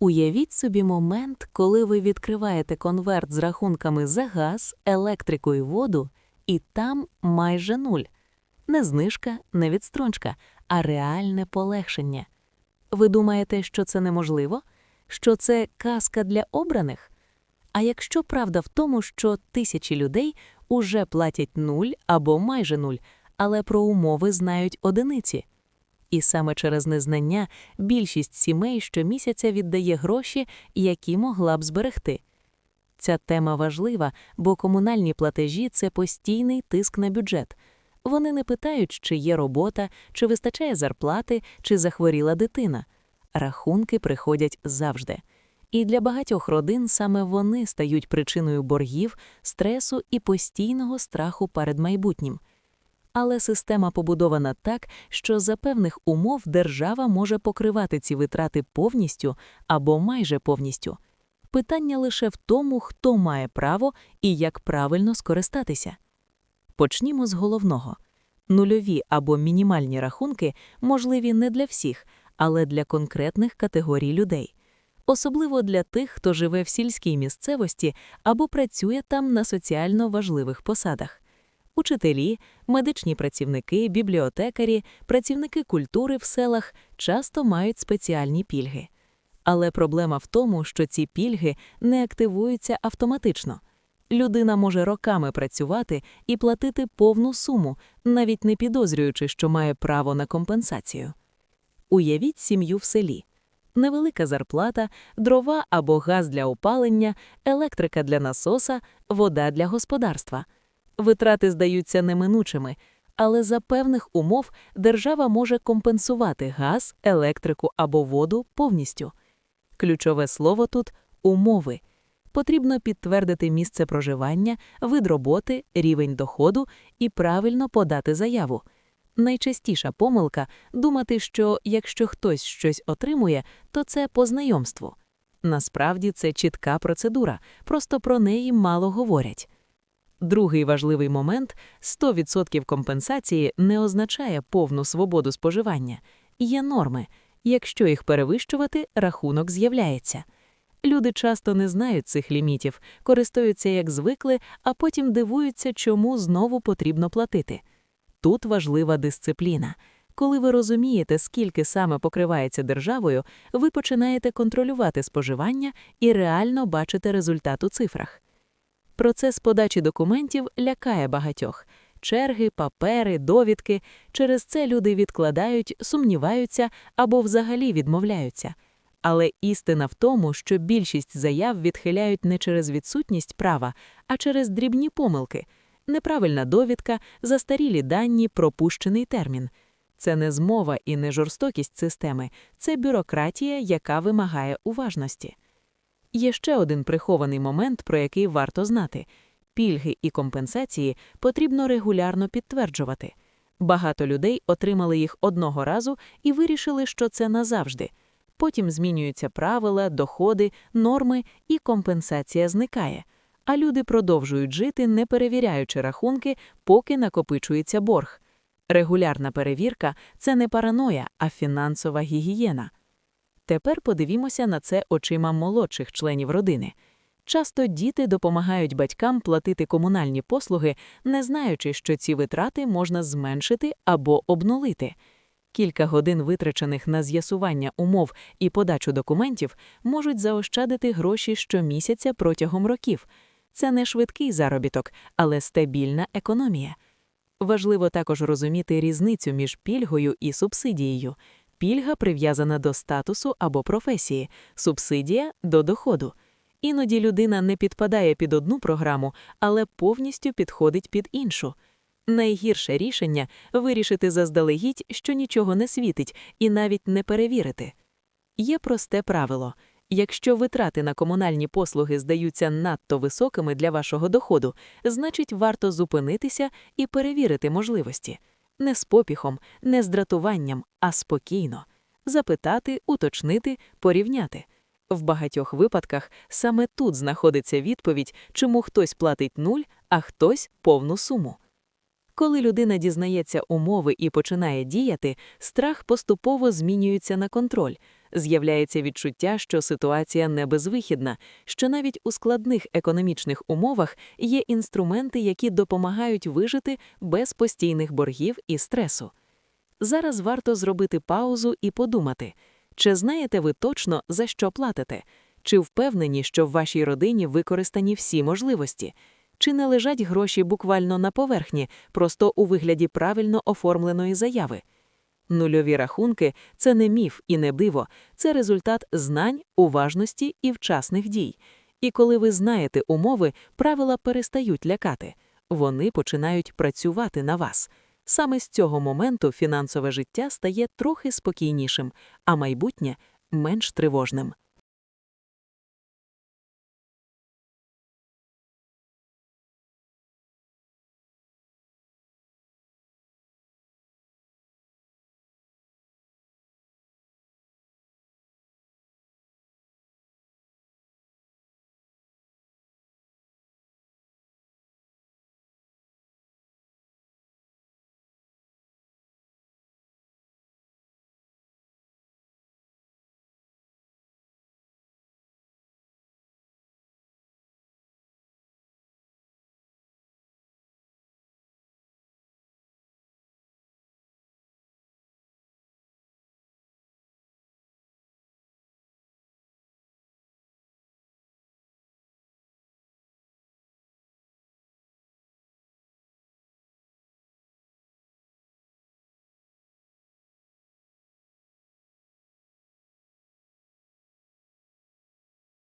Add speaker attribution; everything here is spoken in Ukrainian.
Speaker 1: Уявіть собі момент, коли ви відкриваєте конверт з рахунками за газ, електрику і воду, і там майже нуль. Не знижка, не відстрочка, а реальне полегшення. Ви думаєте, що це неможливо? Що це казка для обраних? А якщо правда в тому, що тисячі людей уже платять нуль або майже нуль, але про умови знають одиниці. І саме через незнання більшість сімей щомісяця віддає гроші, які могла б зберегти. Ця тема важлива, бо комунальні платежі це постійний тиск на бюджет. Вони не питають, чи є робота, чи вистачає зарплати, чи захворіла дитина. Рахунки приходять завжди. І для багатьох родин саме вони стають причиною боргів, стресу і постійного страху перед майбутнім. Але система побудована так, що за певних умов держава може покривати ці витрати повністю або майже повністю. Питання лише в тому, хто має право і як правильно скористатися. Почнімо з головного. Нульові або мінімальні рахунки можливі не для всіх, але для конкретних категорій людей. Особливо для тих, хто живе в сільській місцевості або працює там на соціально важливих посадах. Учителі, медичні працівники, бібліотекарі, працівники культури в селах часто мають спеціальні пільги. Але проблема в тому, що ці пільги не активуються автоматично. Людина може роками працювати і платити повну суму, навіть не підозрюючи, що має право на компенсацію. Уявіть сім'ю в селі. Невелика зарплата, дрова або газ для опалення, електрика для насоса, вода для господарства. Витрати здаються неминучими, але за певних умов держава може компенсувати газ, електрику або воду повністю. Ключове слово тут умови. Потрібно підтвердити місце проживання, вид роботи, рівень доходу і правильно подати заяву. Найчастіша помилка думати, що якщо хтось щось отримує, то це по знайомству. Насправді це чітка процедура, просто про неї мало говорять. Другий важливий момент 100% компенсації не означає повну свободу споживання. Є норми. Якщо їх перевищувати, рахунок з'являється. Люди часто не знають цих лімітів, користуються як звикли, а потім дивуються, чому знову потрібно платити. Тут важлива дисципліна. Коли ви розумієте, скільки саме покривається державою, ви починаєте контролювати споживання і реально бачите результат у цифрах. Процес подачі документів лякає багатьох. Черги, папери, довідки. Через це люди відкладають, сумніваються або взагалі відмовляються. Але істина в тому, що більшість заяв відхиляють не через відсутність права, а через дрібні помилки, неправильна довідка, застарілі дані, пропущений термін. Це не змова і не жорстокість системи, це бюрократія, яка вимагає уважності. Є ще один прихований момент, про який варто знати пільги і компенсації потрібно регулярно підтверджувати. Багато людей отримали їх одного разу і вирішили, що це назавжди. Потім змінюються правила, доходи, норми і компенсація зникає. А люди продовжують жити, не перевіряючи рахунки, поки накопичується борг. Регулярна перевірка це не параноя, а фінансова гігієна. Тепер подивімося на це очима молодших членів родини. Часто діти допомагають батькам платити комунальні послуги, не знаючи, що ці витрати можна зменшити або обнулити. Кілька годин витрачених на з'ясування умов і подачу документів можуть заощадити гроші щомісяця протягом років. Це не швидкий заробіток, але стабільна економія. Важливо також розуміти різницю між пільгою і субсидією. Пільга прив'язана до статусу або професії, субсидія до доходу. Іноді людина не підпадає під одну програму, але повністю підходить під іншу. Найгірше рішення вирішити заздалегідь, що нічого не світить, і навіть не перевірити. Є просте правило якщо витрати на комунальні послуги здаються надто високими для вашого доходу, значить варто зупинитися і перевірити можливості не з попіхом, не з дратуванням, а спокійно запитати, уточнити, порівняти. В багатьох випадках саме тут знаходиться відповідь, чому хтось платить нуль, а хтось повну суму. Коли людина дізнається умови і починає діяти, страх поступово змінюється на контроль. З'являється відчуття, що ситуація не безвихідна, що навіть у складних економічних умовах є інструменти, які допомагають вижити без постійних боргів і стресу. Зараз варто зробити паузу і подумати, чи знаєте ви точно, за що платите, чи впевнені, що в вашій родині використані всі можливості, чи не лежать гроші буквально на поверхні, просто у вигляді правильно оформленої заяви. Нульові рахунки це не міф і не диво, це результат знань, уважності і вчасних дій. І коли ви знаєте умови, правила перестають лякати, вони починають працювати на вас. Саме з цього моменту фінансове життя стає трохи спокійнішим, а майбутнє менш тривожним.